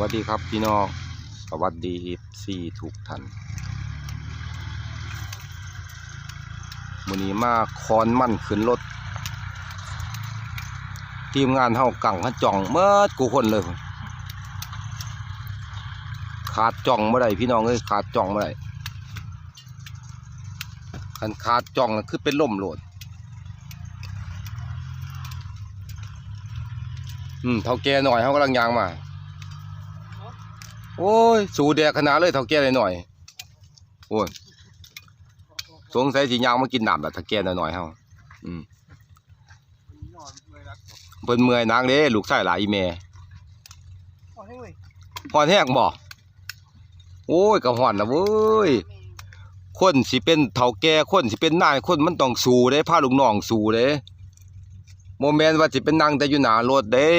วัสดีครับพี่น้อง สวัสดีซีทุกท่านมือนี้มาคอนมั่นขึ้นรถ ทีมงานเฮากังเขาจ่องเมื่อกูคนเลย ขาดจ่องเมื่อไรพี่น้องเอ้ยขาดจ่องเมื่อไรคันขาดจ่องคือเป็นล่มโหลดอืมเท่าแก่หน่อยเขากำลังยางมา โอ้ย สูแดกขนาดเลยเท่าแก่หน่อยๆโอ้ย สงสัยสิยางมากินน้ำแบบเท่าแก่หน่อยๆเฮาอืมเพิ่นเมื่อยนางเด้ลูกชายหลายอีแม่ฮอนแห้งบ่โอ้ยก็ฮ้อนนะเว้ยคนสิเป็นเฒ่าแก่คนสิเป็นนายคนมันต้องสู้เด้พาลูกน้องสู้เด้โมแมนว่าสิเป็นนั่งแต่อยู่หน้ารถเด้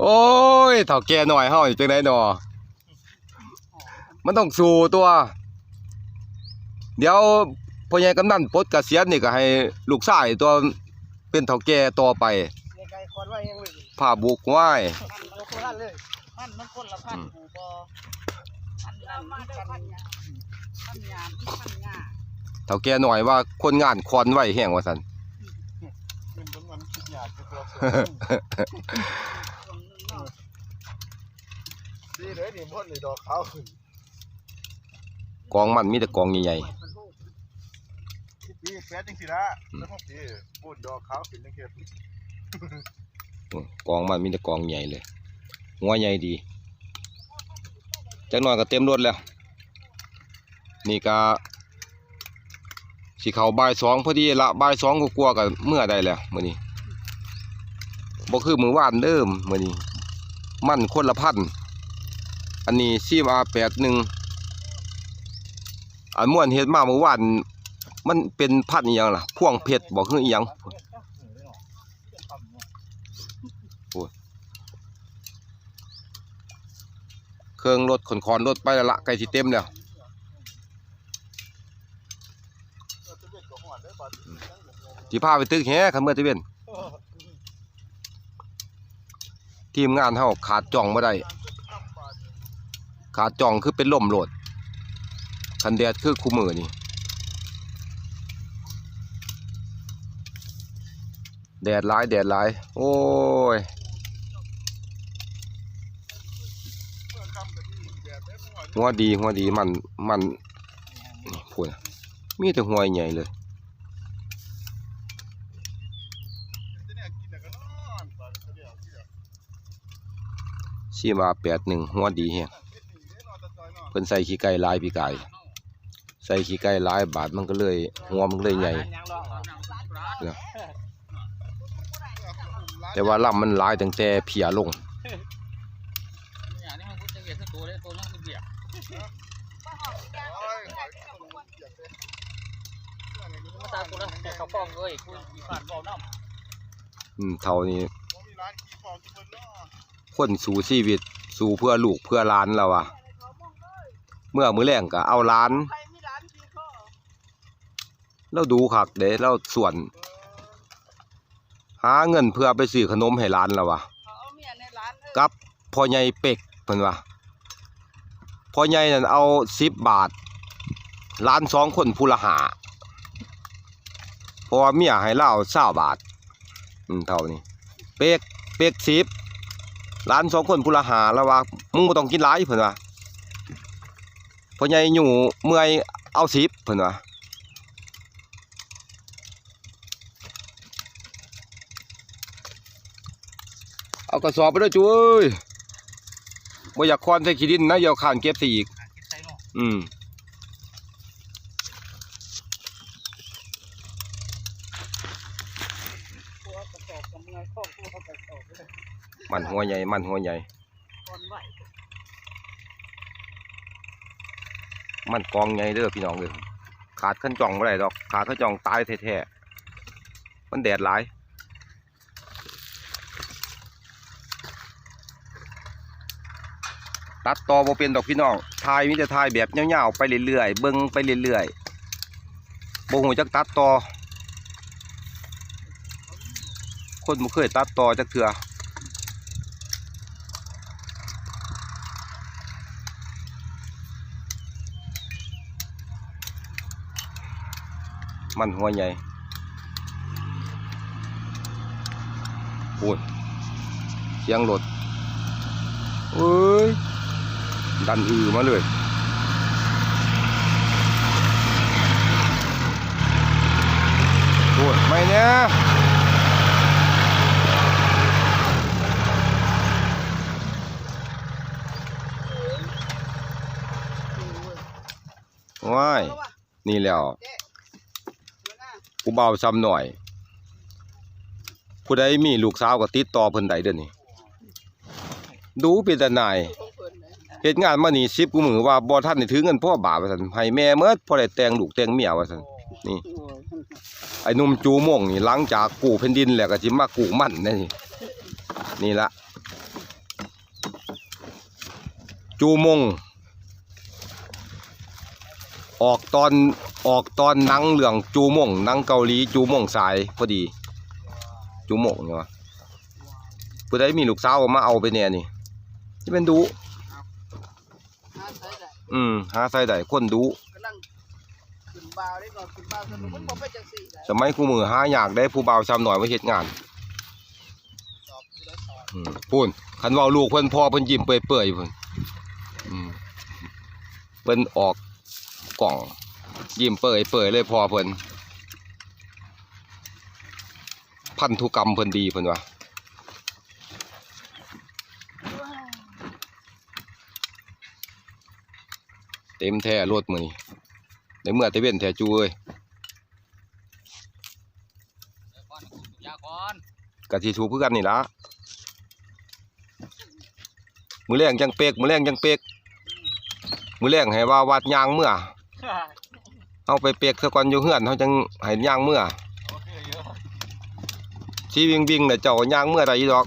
โอ้ยเฒ่าแก่หน่อยเฮานี่จังได๋หนอมันต้องสู้ตัว เดี๋ยวพ่อใหญ่กำนันปลดเกษียณนี่ก็ให้ลูกชายตัวเป็นเฒ่าแก่ต่อไปในไก่คอนไว้าบุกไว้มันเราโคราชเลยมันมันคนละพันอืมผูบอพันนั่นมันพันพันยาพันยาเฒ่าแก่หน่อยว่าคนงานคอนไว้แห้งว่าซั่นเป็นต้นมันคิดหยา ดจะตัวช่วงหนึงเนาะดีเลยนี่พ่นในดอกเขากองมันมีแต่กองใหญ่ปีแป๊ดจังสิละแล้วพวกปีพูดดอกเขาเป็นจังเกียๆอืมกองมันมีแต่กองใหญ่เลยหัวใหญ่ดีจักหน่อยก็เต็มรถแล้ว นี่ก็สิเข้าบ่ายสองพอดีละบ่ายสองก็กลัวาๆกับเมื่อใดแล้วมื้อนี้ บ่คือมือวานเดิมมือนี้ มันคนละพัน อันนี้ CR81 อันม่วนเฮ็ดมาเมื่อวานมันเป็นพันอีหยังล่ะ พ่วงเพชรบ่คืออีหยังเครื่องรถขนคอนรถไปแล้วละใกล้สิเต็มแล้วที่พาไปตึกแฮคันเมื่อตะเวน ทีมงานเฮาขาดจ่องบ่ได้ ขาดจ่องคือเป็นลมโหลด คันแดดคือคู่มือนี่ แดดหลายแดดหลาย โอ้ยหัวดีหัวดีมันมันนี่พูดมีแต่หัวใหญ่เลย ชีมาแปดหนึ่งหัวดีเฮียเพิ่นใส่ขี้ไก่ลายพี่ไก่ใส่ขี้ไก่ลายบาทมันก็เลยหัวมันเลยใหญ่แต่ว่าลำมันลายตั้งแต่เพียลงเนี่ยนี่มันพูดจังเกียร์ตัวเลงอืมเท่านี้ คนสู่ชีวิต สู่เพื่อลูกเพื่อล้านแล้วอะเมื่อมือแรงก็เอาล้านใครมีร้านกินข้าวเราดูคักเด้เราส่วน หาเงินเพื่อไปซื้อขนมให้หล้านแล้ววะกับพ่อใหญ่เป็กเพิ่นว่าพ่อใหญ่นั่นเอาสิบบาทหล้านสองคนผู้ละหาพราะว่าเมียให้เล่าเศร้าบาท อืมเท่านี้ เป็กเป็กสิบ หล้านสองคนผู้ละหาแล้วว่ามึงบ่ต้องกินหลายเพิ่นว่าพ่อใหญ่อยู่เมื่อยเอาสิบเพิ่นว่าเอากระสอบไปด้วยจุ้ยบ่อยากคอนใส่ขี้ดินนะอย่าเอาข้านเก็บสิอีกใส่เนาะอืม ตัวกระสอบกับเมื่อยข้อตัวกระสอบเลย มันหัวใหญ่ มันหัวใหญ่ มันกองใหญ่เด้อพี่น้องเด้อขาดขั้นจ่องบ่ได้ดอก ขาดขั้นจ่องตายแท้ๆมันแดดหลายตัดต่อบ่เป็นดอกพี่น้องถ่ายมีแต่ถ่ายแบบยาๆไปเรื่อยๆ เบิ่งไปเรื่อยๆบ่ฮู้จักตัดต่อ คนบ่เคยตัดต่อจักเทื่อ มันหัวใหญ่โอ้ยเสียงรถเอ้ย ดันอือมาเลยโอ้ยไม่เนี่ยว้ายนี่แล้ว ผู้เบาซ้ำหน่อย ผู้ใดมีลูกสาวก็ติดต่อเพิ่นได้เด้อนี่ดูเป็นตาหนายเฮ็ดงานมานี่10กูมือว่าบ่ทันถือเงินพ่อบาทว่าซั่นให้แม่เมิดพอได้แต่งลูกแต่งเมียว่าซั่นนี่ไอ้นุ่มจูม่งนี่หลังจากกูแผ่นดินแล้วก็สิมากูมันนี่นี่ละจูม่งออกตอน ออกตอนหนังเรื่องจูม่งหนังเกาหลีจูม่งสายพอดี จูม่งเนี่ยวะผู้ใดมีลูกสาวก็มาเอาไปเนี่ยนี่ที่เป็นดูหาใส่ได้อืมหาใส่ได้คนดูกำลังขึ้นบ่าวได้ก่อนขึ้นบ่าวสนุกมันบ่ไปจังซี่ได้สมัยคู่มือหายากได้ผู้บ่าวซ้ำหน่อยมาเฮ็ดงานสอบผู้ใดสอบอืมพูนคันเว้าลูกเพิ่นพ่อเพิ่นยิ้มเปื่อยๆเพิ่นอืมเพิ่นออกกล่อง ยิ้มเปื่อยเปื่อยเลยพ่อเพิ่นพันธุกรรมเพิ่นดีเพิ่นว่าเต็มแท้รถมื้อนี้ในเมื่อแต่เว้นแท้จูเอ้ยก่อนยาก่อนกะสิถูกคือกันนี่ล่ะมื้อแรงจังเป๊กมื้อแรงจังเป๊กมื้อแรงให้ว่าวัดยางเมื่อ เอาไปเปียกซะก่อนอยู่เฮือนเขาจังให้ย่างเมื่อโอเคเยอะชีวิงวิงน่ะเจ้าย่างเมื่อใดอีดอก